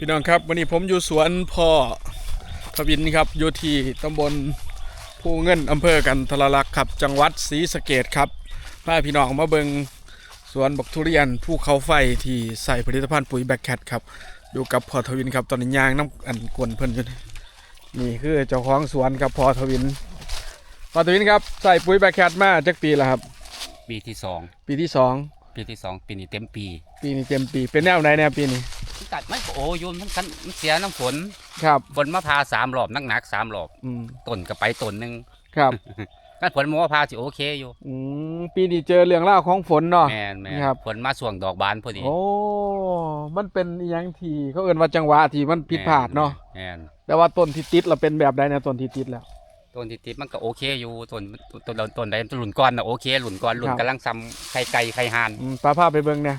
พี่น้องครับวันนี้ผมอยู่สวนพ่อทวินครับอยู่ที่ตำบลภูเงินอำเภอกันทรลักษณ์ครับ จังหวัดศรีสะเกดครับพาพี่น้องมาเบิงสวนบักทุเรียนภูเขาไฟที่ใส่ผลิตภัณฑ์ปุ๋ยแบคแคทครับอยู่กับพ่อทวินครับตอนนี้ยางน้ำอันกวนเพิ่นอยู่นี่นี่คือเจ้าของสวนครับพ่อทวินพ่อทวินครับใส่ปุ๋ยแบคแคทมาจักปีแล้วครับ ปีที่สองปีที่สองปีที่สองปีนี้เต็มปี ปีนี้เต็มปีเป็นแนวไหนแนวปีนี้ ตัดไม่โอ้ยมมันกันมันเสียน้ำฝนครับฝนมาพาสามรอบนักหนักๆสามรอบอืมต้นก็ไปต้นหนึ่งครับกันฝนมาพาสิโอเคอยู่อืมปีนี้เจอเรื่องเล่าวของฝนเนาะ แม่นแม่นครับ ฝนมาส่วงดอกบานพอดีโอ้มันเป็นอหยังที่เขาเอ่นว่าจังหวะที่มันผิดพลาดเนาะแม่นแต่ว่าต้นที่ติดเราเป็นแบบใดนะต้นที่ติดแล้ว ต้นที่ติดมันก็โอเคอยู่ต้นต้นต้นต้นใดต้นหลุนก้อนนะโอเคหลุนก้อนหลุนครับ กำลังซ้ำไข่ไก่ไข่ห่านอืมปลาภาพไปเบิ่งเนี่ย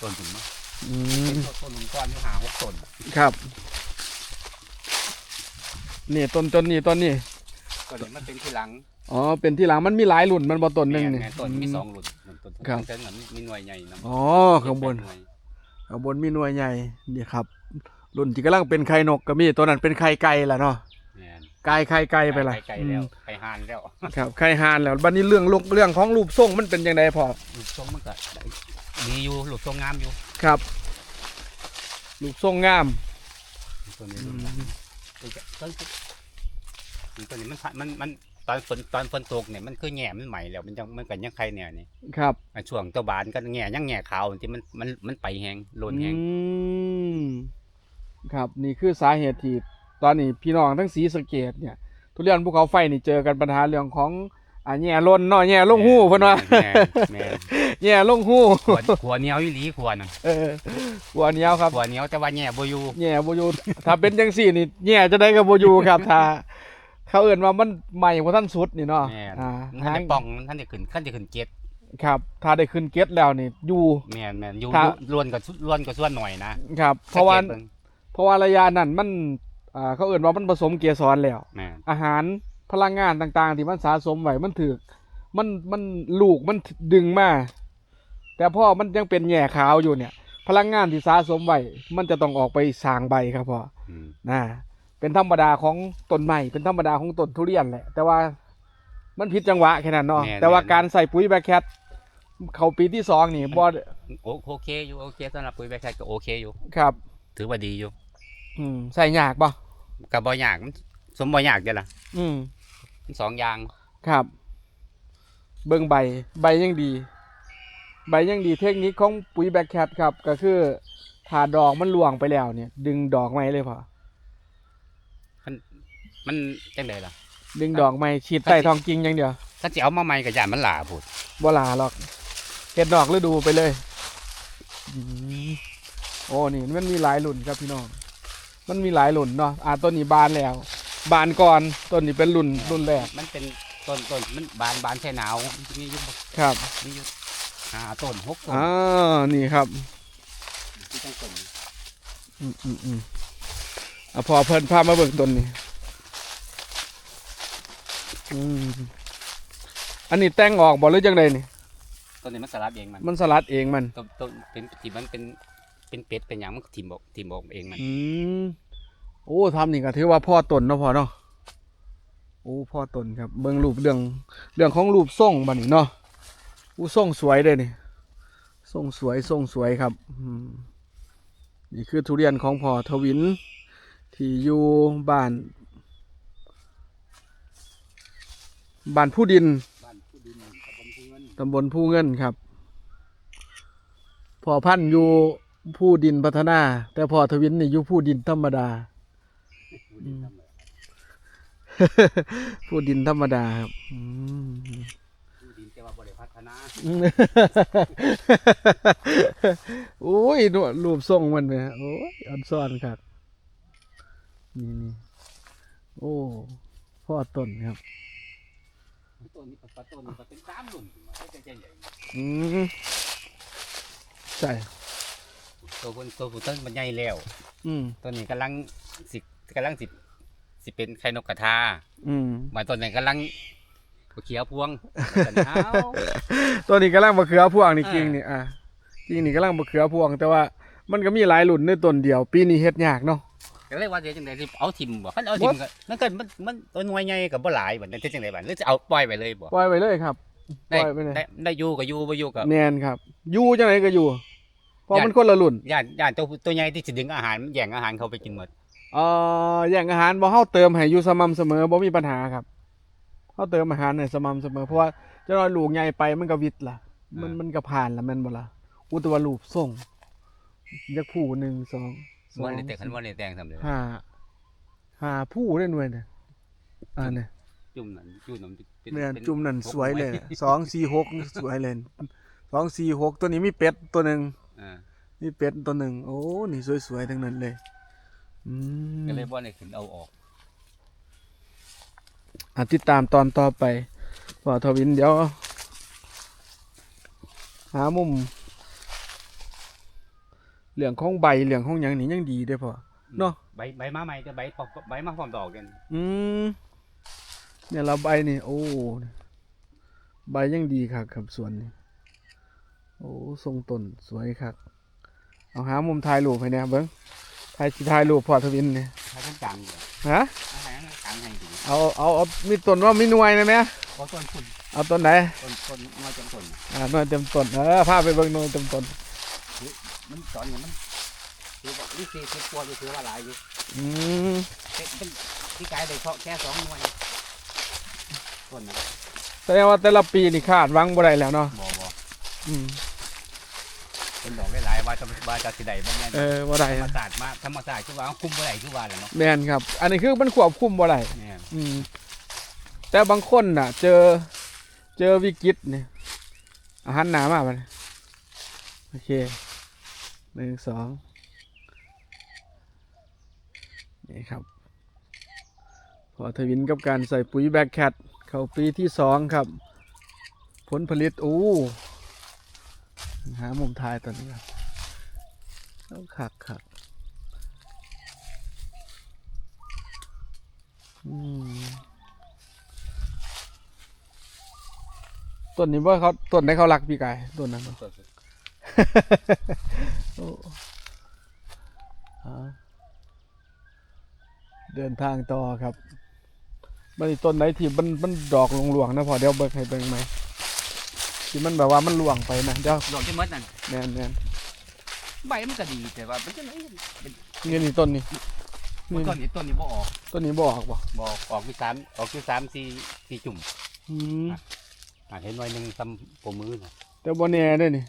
ต้นต้นถึงมั้งอืมต้นหลุนก้อนอยู่หาหกต้นครับ นี่ต้นต้นนี้ต้นนี้ต้นนี้มันเป็นที่หลังอ๋อเป็นที่หลังมันมีหลายหลุ่นมันบ่ต้นหนึ่งแม่นี่ แม่ต้นมีสองหลุนต้นครับต้นนั้นมีหน่วยใหญ่นะอ๋อข้างบนหวยข้างบนมีหน่วยใหญ่นี่ครับหลุ่นที่กำลังเป็นไข่นกก็มีตัวนั้นเป็นไข่ไก่ละเนาะแม่นไก่ไข่ไก่ไปละไก่แล้วไก่ห่านแล้ว อืมครับไข่ห่านแล้วบัดนี้เรื่องลูกเรื่องของรูปทรงมันเป็นยังไงพอลูกทรงมันก็ดี อยู่ลูกทรงงามอยู่ครับรูปทรงงามตัวนี้อืลูกมงามตัวนี้ต้นตัวนี้มันมันมันตอนฝนตอนฝนตกเนี่ยมันคือแง่มันใหม่แล้วมันยังมันกันยังใครเนี่ยนี่ครับอะช่วงตัวบานก็แง่ยังแง่ขาวที่มันมันมันไปแหงโลนแหงอืมครับนี่คือสาเหตุที่ตอนนี้พี่น้องทั้งสีสะเกตเนี่ย ทุเรียนภูเขาไฟนี่เจอกันปัญหาเรื่องของ อ่าแย่ล้นเนาะแย่ลงหูเพิ่นว่าแม่แม่แย่ลงหูขวขวเหนียวอีหลีขวน่ะเออหัวเหนียวครับขวเหนียวแต่ว่าแง่บ่อยู่แย่บ่อยู่ถ้าเป็นจังซี่นี่แย่จะได้ก็บ่อยู่ครับถ้าเขาเอิ้นว่ามันใหม่บ่ทันสุดนี่เนาะแม่อ่ามันท่านได้ป่องมันท่านได้ขึ้นขั้นได้ขึ้นเจ็ดครับ ถ้าได้ขึ้นเกตแล้วนี่อยู่แม่นแม่นอยู่ถ้าอยู่ล้วนกับล้วนกับส่วนหน่อยนะครับ เพราะว่าสังกตบิ่งเพราะว่าระยะนั้นมันอ่าเขาเอิ้นว่ามันผสมเกสรแล้วแม่นอาหาร พลังงานต่าง ๆ ที่มันสะสมไว้มันถือมันมันลูกมันดึงมาแต่พ่อมันยังเป็นแง่ขาวอยู่เนี่ย พลังงานที่สะสมไว้มันจะต้องออกไปสร้างใบครับพ่ออืมนะเป็นธรรมดาของต้นไม้เป็นธรรมดาของต้นทุเรียนแหละ แต่ว่ามันผิดจังหวะแค่นั้นเนาะแต่ว่าการใส่ปุ๋ยแบคแคทเขาปีที่สองนี่บอโอโอเคอยู่โอเคสำหรับปุ๋ยแบคแคทก็โอเคอยู่ ครับ ถือว่าดีอยู่อืมใส่ยากป่ะกับบ่ยากมัน สมบ่ยากเด้อล่ะอืมมันสองอย่าง ครับ เบิ่งใบ ใบยังดี ใบยังดีเทคนิคของปุ๋ยแบคแคทครับ ก็คือถ้าดอกมันหลวงไปแล้วเนี่ย ดึงดอกไม้เลยพอมันจังไดล่ะ ดึงดอกไม้ฉีดใต้ท้องกิ่งอย่างเดียวถ้าสิเอามาใหม่ก็ย่านมันหลาพูดบ่ลาหรอกเห็ดดอกฤดูไปเลยอืมโอ้นี่มันมีหลายหลุ่นครับพี่น้อง มันมีหลายหลุ่นเนาะอ่าต้นนี้บานแล้ว บานก่อนต้นนี้เป็นหลุ่นรุ่นแรก มันเป็นต้นต้นมันบานบานใช่หนาวมีอยู่ครับมีอยู่ห้าต้นหกต้นอ่านี่ครับที่ต้องต้นอืมอืมอืมอะพอเพิ่นพามาเบิ่งต้นนี้อืมอันนี้แต่งออกบ่หรือจังไดนี่ต้นนี้มันสลัดเองมันมันสลัดเองมันต้นต้นเป็นที่มันเป็นเป็นเป็ดเป็นหยังมันก็ทิมบอกทิมบอกเองมันอืม โอ้ทำนี่ก็ถือว่าพ่อตนเนาะพ่อเนาะโอ้พ่อตนครับเบิ่งรูปเรื่องเรื่องของรูปทรงบัดนี้เนาะอู้ทรงสวยเลยนี่ทรงสวยทรงสวยครับนี่คือทุเรียนของพ่อทวิน ที่อยู่บ้านบ้านผู้ดินบ้านผู้ดินตำบลผู้เงินตำบลผู้เงินครับพ่อพันธุ์อยู่ผู้ดินพัฒนา แต่พ่อทวินนี่อยู่ผู้ดินธรรมดา ผู้ดินทำเลยผู้ดินธรรมดาครับอืมผู้ดินแต่ว่าบริพัฒนาโอ้ยหนวดรูปทรงมันไหมฮะโอ้ยอันซ่อนครับนี่นี่โอ้พ่อต้นครับต้นนี้ปัดต้นนี้ปัดเป็นสามหลุมมาได้ใจใหญ่อืมใช่ตัวคนตัวผู้ต้นมันใหญ่แล้ว อืมต้นนี้กำลังสิ กำลังสิสิเป็นไข่นกกระทาอืมมาต้นนี้กำลังเขียวพวงต้นเอาตัวนี้กำลังมาเขือพวงนี่จริงนี่อะกิ่งนี่กำลังบะเขือพวง แต่ว่ามันก็มีหลายรุ่นในต้นเดียว ปีนี้เฮ็ดยากเนาะก็เลยว่าเดี๋ยวจังไดสิเอาทิมบ่คันเอาทิมก็มันก็มันมันตัวหน่วยใหญ่ก็บ่หลายบัดนั้นเฮ็ดจังไดบัดหรือจะเอาปล่อยไปเลยบ่ปล่อยไปเลยครับปได้ล่อยไปเลยได้ได้อยู่ก็อยู่บ่อยู่ก็แน่นครับอยู่จังไหนก็อยู่เพราะย่านมันคนละรุ่นย่านย่านตัวตัวใหญ่ที่สิดึงอาหารมันแย่งอาหารเขาไปกินหมด เอ่ออย่างอาหารบ่เฮาเติมให้อยู่สม่ำเสมอบ่มีปัญหาครับเฮาเติมอาหารให้สม่ำเสมอเพราะว่าเจะน้อยลูกใหญ่ไปมันก็วิตล่ะ มันมันก็ผ่านละแม่นบ่ล่ะอุตวารูปส่งยักผู้หนึ่งสองสอบ่งได้แต่คันบ่ได้แต่งทำเลยห้าห้าผู้ได้หน่วยเนี่ยอ่าเนี่ย จุ่มนั่นจุ่มนั่นเป็นเนี่ยเป็นจุ่มนั่นหกสวยเลยหน่ะสองสี่หกสวยเลยสองสี่หกตัวนี้มีเป็ดตัวหนึ่งอ่า มีเป็ดตัวหนึ่งโอ้ นี่สวยๆทั้งนั้นเลยอืม ก็เลยบ่ได้ขึ้นเอาออกอะติดตามตอนต่อไปว่าทวินเดี๋ยว หามุมเหลืองของใบเหลืองของหยังนี่ยังดีเด้อพ่อเนาะใบใบมาใหม่จะใบพร้อมใบมาพร้อมดอกกัน อืมเนี่ยเราใบนี่โอ้ใบยังดีครับครับสวนนี่โอ้ทรงต้นสวยครับเอาหามุมถ่ายรูปให้เนี่ยเบิ้ง ถ่ายสิถ่ายรูปพ่อทวินเนี่ยถ้าต้องกลางอยู่ฮะอาหารกลางให้ดีเอาเอาเอามีต้นว่ามีหน่วยนะแม่เพราะต้นคุณเอาต้นไหนต้นต้นน้อยจังต้นอ่าหน่วยเต็มต้นเออพาไปเบิ่งหน่วยเต็มต้นมันตอนนี้มันคือว่านี่สี่สิบกว่าอยู่ถือว่าหลายอยู่อืมเป็นเป็นที่กายได้เพาะแค่สองหน่วยต้นนะแสดงว่าแต่ละปีนี่คาดหวังบ่ได้แล้วเนาะบ่บ่อืม เป็นดอกหลายๆว่าจะว่าจะสิได้บ่แม่นเออบ่ได้ธรรมนะศาสตร์มาธรรมศาสตร์คือว่าเอาคุมบ่ได้คือว่าแหละเนาะแม่นครับ อันนี้คือมันควบคุมบ่ได้แม่นอืม แต่บางคนน่ะ เจอ เจอวิกฤตเนี่ยอาหารหนามากไปโอเคหนึ่งสองนี่ครับ พอทวินกับการใส่ปุ๋ยแบคแคทเข้าปีที่สองครับ ผลผลิต โอ้ หามุมถ่ายตอนนี้ครับเอาขักขักอืมต้นนี้ว่าเขาต้นไหนเขารักพี่กายต้นนั้นบ่ต้นโอ้ฮะเดินทางต่อครับมันต้นไหนที่มันมันดอกหลวงๆนะพอเดี๋ยวเบิกให้เบิ่งไหม ที่มันแบบว่ามันหลวงไปนะเดี๋ยวดอกที่มดนั่นแน่นแน่นใบมันก็ดีแต่ว่ามันจะไหนเป็นนี่นี่ต้นนี้นี่ต้นนี้ต้นนี้บ่ออกต้นนี้บออกบ่บ่ออกออกที่สามออกที่สามสี่สี่จุ่มอืมอะเห็นหน่วยหนึงทำปมือน่ะแต่บ่แน่เด้อนี่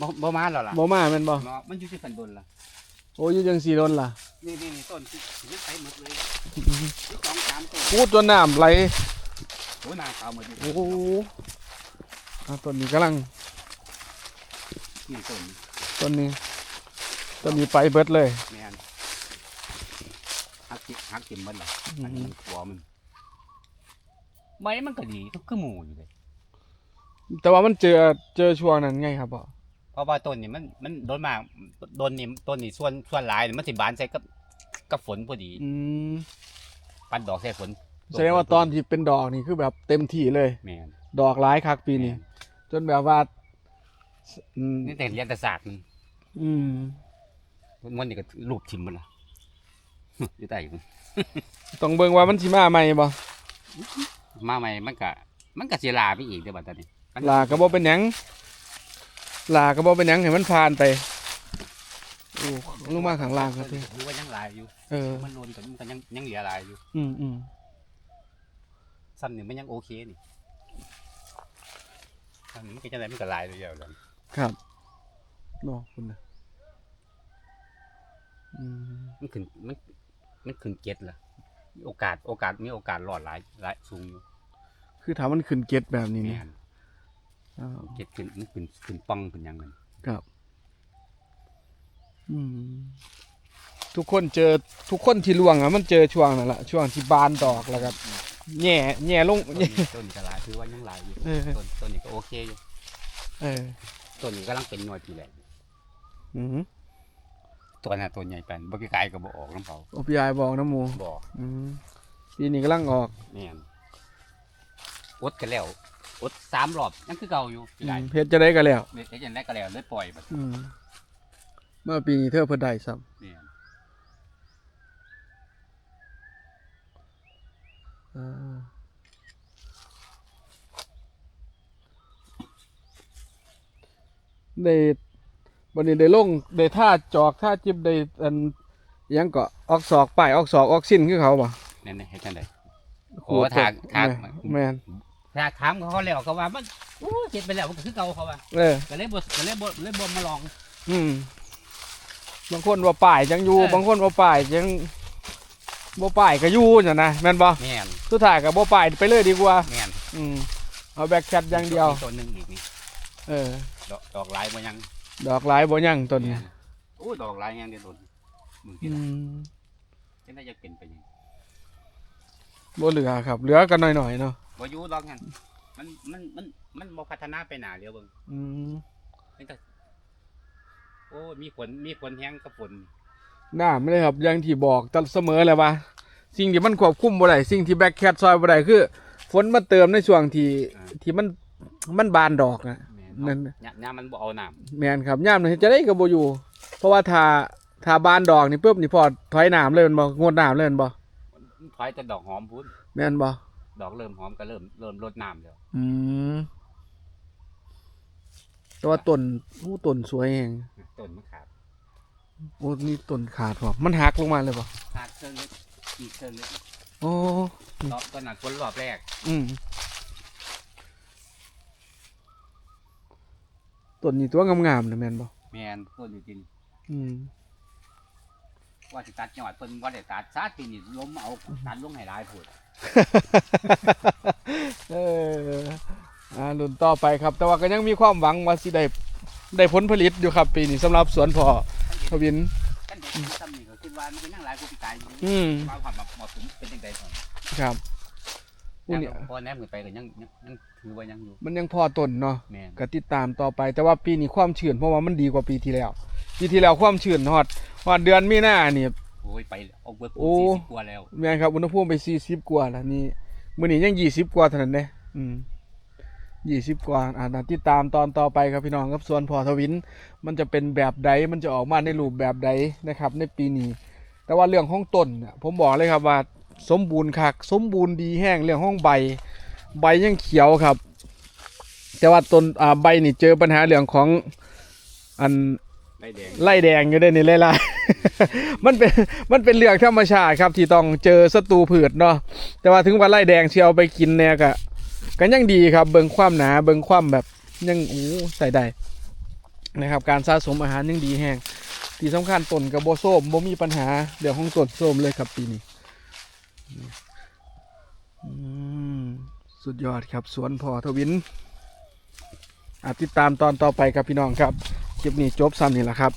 บ่บ่มาแล้วล่ะบ่มาแม่นบ่เนาะมันอยู่ที่สันดนล่ะโอ้ยอยู่จังสีโดนล่ะนี่นี่นี่ต้นที่ยังไปหมดเลยอืมนี่สองสามต้นพูดจนน้ำไหลโอ้ยนาขาวหมดอยู่โอ้โหอะ ต้นนี้กำลังนี่ต้นต้นนี้ต้นนี้ไปเบิดเลย แม่นหักจิหักจิมมันล่ะอือันนี้มมันหัวมันใบมันก็ดีก็คือหมูอยู่เลยแต่ว่ามันเจอเจอช่วงนั้นไงครับพ่อเพราะว่าต้นนี่มันมันโดนมากต้นนี่ต้นนี่ส่วนส่วนหลายนี่มันสิบานใส่กับกับฝนพอดีอืมปันดอกใส่ฝนแสดงว่าตอนที่เป็นดอกนี่คือแบบเต็มที่เลยแม่น ดอกหลายคักปีนี้จนแบบว่าอืมนี่แต่เรียนแต่ศาสตร์มันอืมมันนี่ก็รูปทิมมันล่ะอยู่ใต้อยู่ต้องเบิ่งว่ามันสิมาใหม่บ่มาใหม่มันก็มันก็เสียลาไปอีกเดี๋ยวบัดตอนนี้มันลาก็บ่เป็นหยังลาก็บ่เป็นหยังให้มันผ่านไปโอ้ลงมาข้างล่างครับพี่ถือว่ายังหลายอยู่เออมันโลนแต่มันก็ยังยังเหลือหลายอยู่ อืมอืมซ้ำนี่มันยังโอเคนี่ ซ้ำนี่มันก็จะได้มันก็หลายเลยเดียวเลยครับเนาะคุณน่ะอืมมันขึ้นมันมันขึ้นเก็ตล่ะมีโอกาสโอกาสมีโอกาสรอดหลายหลายสูงอยู่คือถ้ามันขึ้นเก็ดแบบนี้แม่นี่นอ้าวเก็ตขึ้นมันขึ้นขึ้นปังขึ้นหยังมันครับ อืม ทุกคนเจอทุกคนที่ล่วงอะมันเจอช่วงนั่นแหละช่วงที่บานดอกแล้วก็ แง่แง่ลง ต้นนี้ต้นนี้ก็หลายถือว่ายังหลายอยู่เออ ต้นต้นนี้ก็โอเคอยู่เออต้นนี้กำลังเป็นหน่วยปีแหละอืมตัวน่ะตัวใหญ่ปานบ่ไกลๆก็บ่ออกน้ำเขาโอพีไอบอกนะหมูบ่อืมปีนี้กำลังออกแม่นอดกันแล้วอดสามรอบยังคือเก่าอยู่พี่ได้เฮ็ดจะได้กันแล้วเฮ็ดจังได๋ก็แล้วเลยปล่อยบัดอืมเมื่อปีนี้เธอเพิ่นได้ซ้ำเนี่ย อ่า ได้บัดนี้ได้ลงได้ท่าจอกท่าจิบได้อันหยังก็ออกศอกป้ายออกศอกออกสิ้นคือเขาบ่นั่นๆเฮ็ดจังได๋ขูดโอ้ทางทางแม่นถ้าถามเขาแล้วเขาว่ามันโอ้เฮ็ดไปแล้วมันก็คือเก่าเขาว่าเออก็เลยบ่ก็เลยบ่เลยบ่มาลอง อืมบางคนว่าป้ายจังอยู่เออบางคนว่าป้ายจัง บ่ป้ายก็อยู่น่ะนะแม่นบ่แม่นสุดท้ายก็บ่ป้ายไปเลยดีกว่า แม่นอืมเอาแบ็คแคทอย่างเดียว มีตัวหนึงอีกนี่เออ ดอกดอกลายบ่ยังดอกหลายบ่ยังต้นนี้โอ้ยดอกลายยังเด้ต้นมึงอืที่ไหนมจังได๋จะเป็นไปยังบ่เหลือครับ เหลือกันหน่อยๆเนาะบ่อยู่ดอกงั้นมันมันมันมันบ่พัฒนาไปหน้าเดียวเบิ่งอืมมันก็โอ้ยมีฝนมีฝนแห้งกับฝน น้ำเลยครับอย่างที่บอกตลอดเสมอเลยว่า สิ่งที่มันควบคุมบ่ได้สิ่งที่แบ็คแคทซอยบ่ได้คือ ฝนมาเติมในช่วงที่ที่มันมันบานดอกอะแม่นั่นยามยามมันบ่เอาน้ำแม่นครับย่ามนี่จะได้ก็บ่อยู่เพราะว่าถ้าถ้าบานดอกนี่ปุ๊บนี่พอถอยน้ำเลยแมันบ่งดน้ำเลยแมันบ่มันถอยแต่ดอกหอมพุ่นแม่นบ่ดอกเริ่มหอมก็เริ่มเริ่มลดน้ำแล้วอืมแต่ว่าต้นผู้ต้นสวยแฮงต้นมะขาม โอ้นี่ต้นขาดบ่มันหักลงมาเลยบ่หักเส้นเล็กอีกเส้นเล็กโอ้รอบต้นนั้นฝนรอบแรก อืมต้นนี้ตัวงามๆนะแม่นบ่แม่นต้นอยู่กิน อืมว่าสิตัดยอดเพิ่นบ่ได้ตัดซาปีนี้ล้มเอาตัดลงให้หลายพุ่นเอออ่ารุ่นต่อไปครับ แต่ว่าก็ยังมีความหวังว่าสิได้ได้ผลผลิตอยู่ครับ ปีนี้สำหรับสวนพ่อ ทวินกันเด็กซ้ำนี่ก็คิดว่ามันก็ยังหลายกว่าปีกายอยู่อืมความความเหมาะสมเป็นจังได๋พ่อครับอู้เนี่ยพอแนมขึ้นไปก็ยังยังยังถือว่ายังอยู่มันยังพอต้นเนาะแม่นก็ติดตามต่อไป แต่ว่าปีนี้ความชื้นเพราะว่ามันดีกว่าปีที่แล้ว ปีที่แล้วความชื้นฮอดฮอดเดือนมีนานี่โอ้ยไปเอาเบิดโอ้ปู40กว่าแล้ว แม่นครับอุณหภูมิไป40กว่าแล้วนี่มื้อนี้ยัง20กว่าเท่านั้นเด้อืม 20กว่าอ่าน่าติดตามตอนต่อไปครับพี่น้องครับสวนพ่อทวิน มันจะเป็นแบบใดมันจะออกมาในรูปแบบใดนะครับ ในปีนี้ แต่ว่าเรื่องของต้นเนี่ยผมบอกเลยครับว่าสมบูรณ์คัก สมบูรณ์ดีแห้งเรื่องของใบ ใบยังเขียวครับ แต่ว่าต้นอ่าใบนี่เจอปัญหาเรื่องของอันใบแดงไล่แดงอยู่ได้ในไล่ล่มันเป็นมันเป็นเรื่องธรรมชาติครับที่ต้องเจอศัตรูพืชเนาะแต่ว่าถึงว่าไล่แดงเชียวไปกินเนี่ยก็ ก็ยังดีครับ เบิ่งความหนาเบิ่งความแบบยังโอ้ใส่ได้นะครับ การสะสมอาหารยังดีแห้งที่สำคัญต้นกับโบโซมบ่มีปัญหาเรื่องของต้นโซมเลยครับปีนี้สุดยอดครับสวนพอทวินอาติดตามตอนต่อไปครับพี่น้องครับ คลิปนี้จบซ้ำนี่แหละครับ